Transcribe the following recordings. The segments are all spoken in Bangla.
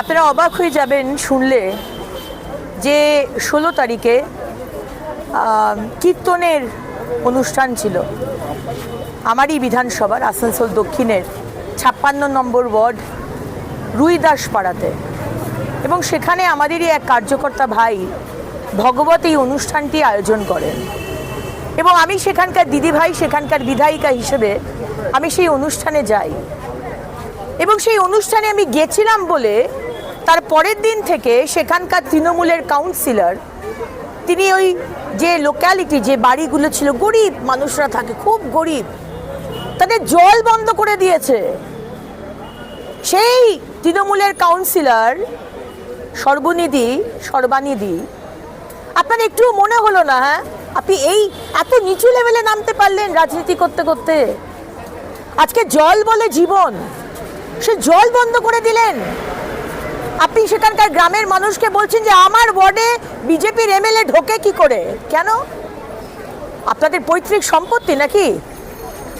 আপনারা অবাক হয়ে যাবেন শুনলে যে ষোলো তারিখে কীর্তনের অনুষ্ঠান ছিল। আমারই বিধানসভার, আসানসোল দক্ষিণের, ছাপ্পান্ন নম্বর ওয়ার্ড রুইদাস পাড়াতে এবং সেখানে আমাদেরই এক কার্যকর্তা ভাই ভগবত এই অনুষ্ঠানটি আয়োজন করেন। এবং আমি সেখানকার দিদিভাই, সেখানকার বিধায়িকা হিসেবে আমি সেই অনুষ্ঠানে যাই। এবং সেই অনুষ্ঠানে আমি গেছিলাম বলে তার পরের দিন থেকে সেখানকার তৃণমূলের কাউন্সিলর তিনি ওই যে লোক্যালিটি যে বাড়িগুলো ছিল, গরিব মানুষরা থাকে, খুব গরিব, তাদের জল বন্ধ করে দিয়েছে। সেই তৃণমূলের কাউন্সিলর সর্বনিধি সর্বানিধি, আপনার একটু মনে হলো না হ্যাঁ? আপনি এই এত নিচু লেভেলে নামতে পারলেন রাজনীতি করতে করতে। আজকে জল বলে জীবন। সে জল বন্ধ করে দিলেন। আপনি সেখানকার গ্রামের মানুষকে বলছেন যে আমার ওয়ার্ডে বিজেপির এমএলএ ঢোকে কি করে? কেন? আপনাদের পৈতৃক সম্পত্তি নাকি?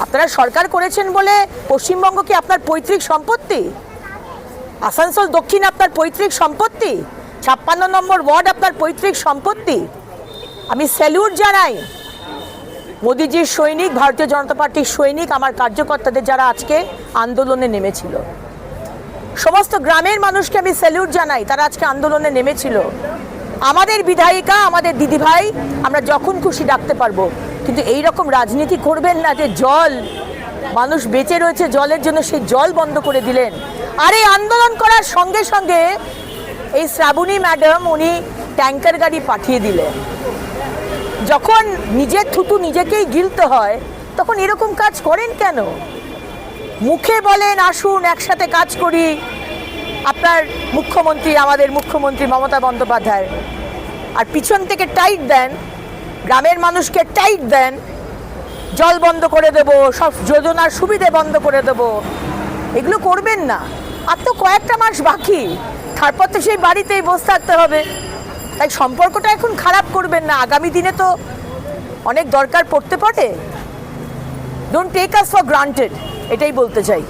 আপনারা সরকার করেছেন বলে পশ্চিমবঙ্গ কি আপনার পৈতৃক সম্পত্তি? আসানসোল দক্ষিণ আপনার পৈতৃক সম্পত্তি? ছাপ্পান্ন নম্বর ওয়ার্ড আপনার পৈতৃক সম্পত্তি? আমি স্যালিউট জানাই। মোদিজির সৈনিক, ভারতীয় জনতা পার্টির সৈনিক, আমার কার্যকর্তাদের যারা আজকে আন্দোলনে নেমেছিল। সমস্ত গ্রামের মানুষকে আমি স্যালিউট জানাই, তারা আজকে আন্দোলনে নেমেছিল। আমাদের বিধায়িকা, আমাদের দিদিভাই, আমরা যখন খুশি ডাকতে পারব। কিন্তু এই রকম রাজনীতি করবেন না যে জল, মানুষ বেঁচে রয়েছে জলের জন্য সেই জল বন্ধ করে দিলেন। আর এই আন্দোলন করার সঙ্গে সঙ্গে এই শ্রাবণী ম্যাডাম উনি ট্যাঙ্কার গাড়ি পাঠিয়ে দিলেন। যখন নিজের থুতু নিজেকেই গিলতে হয়, তখন এরকম কাজ করেন কেন? মুখে বলেন, আসুন, একসাথে কাজ করি। আপনার মুখ্যমন্ত্রী, আমাদের মুখ্যমন্ত্রী মমতা বন্দ্যোপাধ্যায়। আর পিছন থেকে টাইট দেন, গ্রামের মানুষকে টাইট দেন, জল বন্ধ করে দেব, সব যোজনার সুবিধে বন্ধ করে দেব। এগুলো করবেন না। আর তো কয়েকটা মাস বাকি। তারপর তো সেই বাড়িতেই বসে থাকতে হবে। তাই সম্পর্কটা এখন খারাপ করবেন না। আগামী দিনে তো অনেক দরকার পড়তে পারে। Don't take us for granted এটাই বলতে চাই।